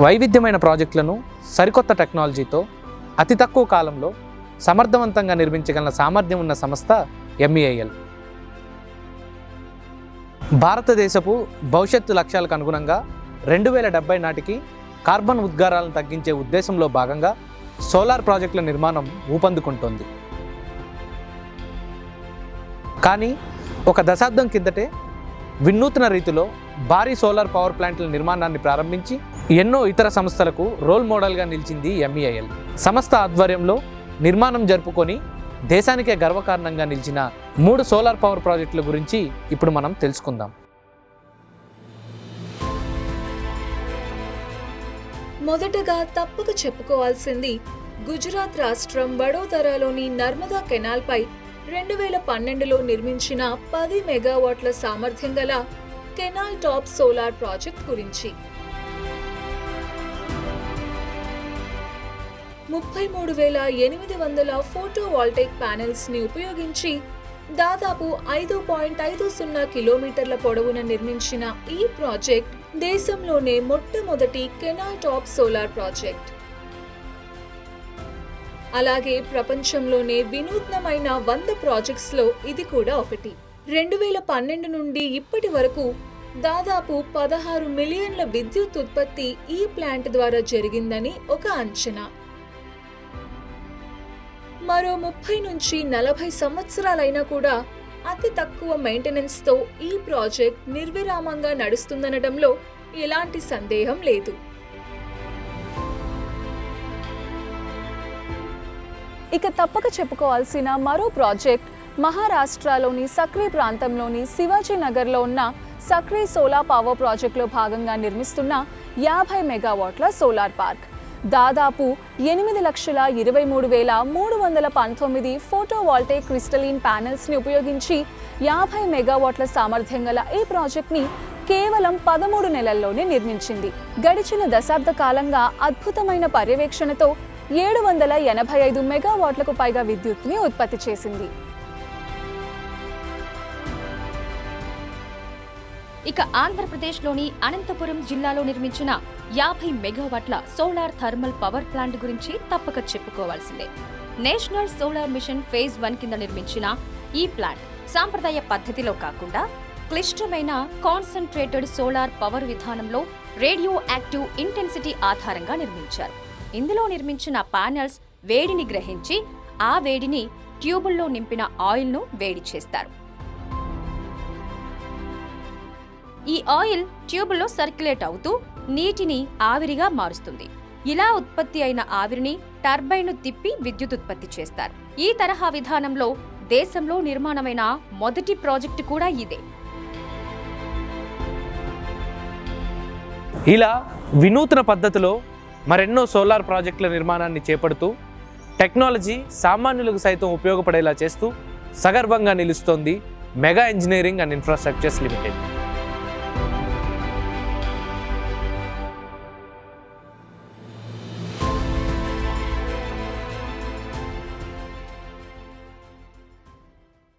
వైవిధ్యమైన ప్రాజెక్టులను సరికొత్త టెక్నాలజీతో అతి తక్కువ కాలంలో సమర్థవంతంగా నిర్మించగల సామర్థ్యం ఉన్న సంస్థ ఎంఈఐఎల్ భారతదేశపు భవిష్యత్తు లక్ష్యాలకు అనుగుణంగా రెండు వేల డెబ్బై నాటికి కార్బన్ ఉద్గారాలను తగ్గించే ఉద్దేశంలో భాగంగా సోలార్ ప్రాజెక్టుల నిర్మాణం ఊపందుకుంటోంది. కానీ ఒక దశాబ్దం కిందటే వినూత్న రీతిలో భారీ సోలార్ పవర్ ప్లాంట్ల నిర్మాణాన్ని ప్రారంభించి ఎన్నో ఇతర సంస్థలకు రోల్ మోడల్గా నిలిచింది ఎంఈఐఎల్ సంస్థ ఆధ్వర్యంలో నిర్మాణం జరుపుకొని దేశానికే గర్వకారణంగా నిలిచిన మూడు సోలార్ పవర్ ప్రాజెక్టుల గురించి ఇప్పుడు మనం తెలుసుకుందాం. మొదటగా తప్పక చెప్పుకోవాల్సింది గుజరాత్ రాష్ట్రం వడోదరాలోని నర్మదా కెనాల్పై రెండు వేల పన్నెండులో నిర్మించిన పది మెగావాట్ల సామర్థ్యం గల కెనాల్ టాప్ సోలార్ ప్రాజెక్ట్ గురించి. ముప్పై మూడు వేల ఎనిమిది వందల ఫోటో వాల్టైక్ ప్యానెల్స్ని ఉపయోగించి దాదాపు ఐదు పాయింట్ ఐదు సున్నా కిలోమీటర్ల పొడవున నిర్మించిన ఈ ప్రాజెక్ట్ దేశంలోనే మొట్టమొదటి కెనాల్ టాప్ సోలార్ ప్రాజెక్ట్. అలాగే ప్రపంచంలోనే వినూత్నమైన వంద ప్రాజెక్ట్స్లో ఇది కూడా ఒకటి. రెండు వేల పన్నెండు నుండి ఇప్పటి వరకు దాదాపు పదహారు మిలియన్ల విద్యుత్ ఉత్పత్తి ఈ ప్లాంట్ ద్వారా జరిగిందని ఒక అంచనా. మరో ముప్పై నుంచి నలభై సంవత్సరాలైనా కూడా అతి తక్కువ మెయింటెనెన్స్తో ఈ ప్రాజెక్ట్ నిర్విరామంగా నడుస్తుందనడంలో ఎలాంటి సందేహం లేదు. ఇక తప్పక చెప్పుకోవాల్సిన మరో ప్రాజెక్ట్ మహారాష్ట్రలోని సక్రీ ప్రాంతంలోని శివాజీ నగర్లో ఉన్న సక్రీ సోలార్ పవర్ ప్రాజెక్టులో భాగంగా నిర్మిస్తున్న యాభై మెగావాట్ల సోలార్ పార్క్. దాదాపు ఎనిమిది లక్షల ఇరవై మూడు వేల మూడు వందల పంతొమ్మిది ఫోటోవాల్టైక్ క్రిస్టలిన్ ప్యానెల్స్ని ఉపయోగించి యాభై మెగావాట్ల సామర్థ్యం గల ఈ ప్రాజెక్ట్ని కేవలం పదమూడు నెలల్లోనే నిర్మించింది. గడిచిన దశాబ్ద కాలంగా అద్భుతమైన పర్యవేక్షణతో ఏడు వందల ఎనభై ఐదు మెగావాట్లకు పైగా విద్యుత్ని ఉత్పత్తి చేసింది. ఇక ఆంధ్రప్రదేశ్లోని అనంతపురం జిల్లాలో నిర్మించిన యాభై మెగావాట్ల సోలార్ థర్మల్ పవర్ ప్లాంట్ గురించి తప్పక చెప్పుకోవాల్సిందే. National solar mission phase one కింద నిర్మించిన ఈ ప్లాంట్ సాంప్రదాయ పద్ధతిలో కాకుండా క్లిష్టమైన కాన్సన్ట్రేటెడ్ సోలార్ పవర్ విధానంలో రేడియో యాక్టివ్ ఇంటెన్సిటీ ఆధారంగా నిర్మించారు. ఇందులో నిర్మించిన ప్యానెల్స్ వేడిని గ్రహించి ఆ వేడిని ట్యూబుల్లో నింపిన ఆయిల్ను వేడి చేస్తారు. ఈ ఆయిల్ ట్యూబ్లో సర్క్యులేట్ అవుతూ నీటిని ఆవిరిగా మారుస్తుంది. ఇలా ఉత్పత్తి అయిన ఆవిరిని టర్బైన్ను తిప్పి విద్యుత్ ఉత్పత్తి చేస్తారు. ఈ తరహా విధానంలో దేశంలో నిర్మాణమైన మొదటి ప్రాజెక్టు కూడా ఇదే. ఇలా వినూత్న పద్ధతిలో మరెన్నో సోలార్ ప్రాజెక్టుల నిర్మాణాన్ని చేపడుతూ టెక్నాలజీ సామాన్యులకు సైతం ఉపయోగపడేలా చేస్తూ సగర్భంగా నిలుస్తోంది mega engineering and infrastructures limited.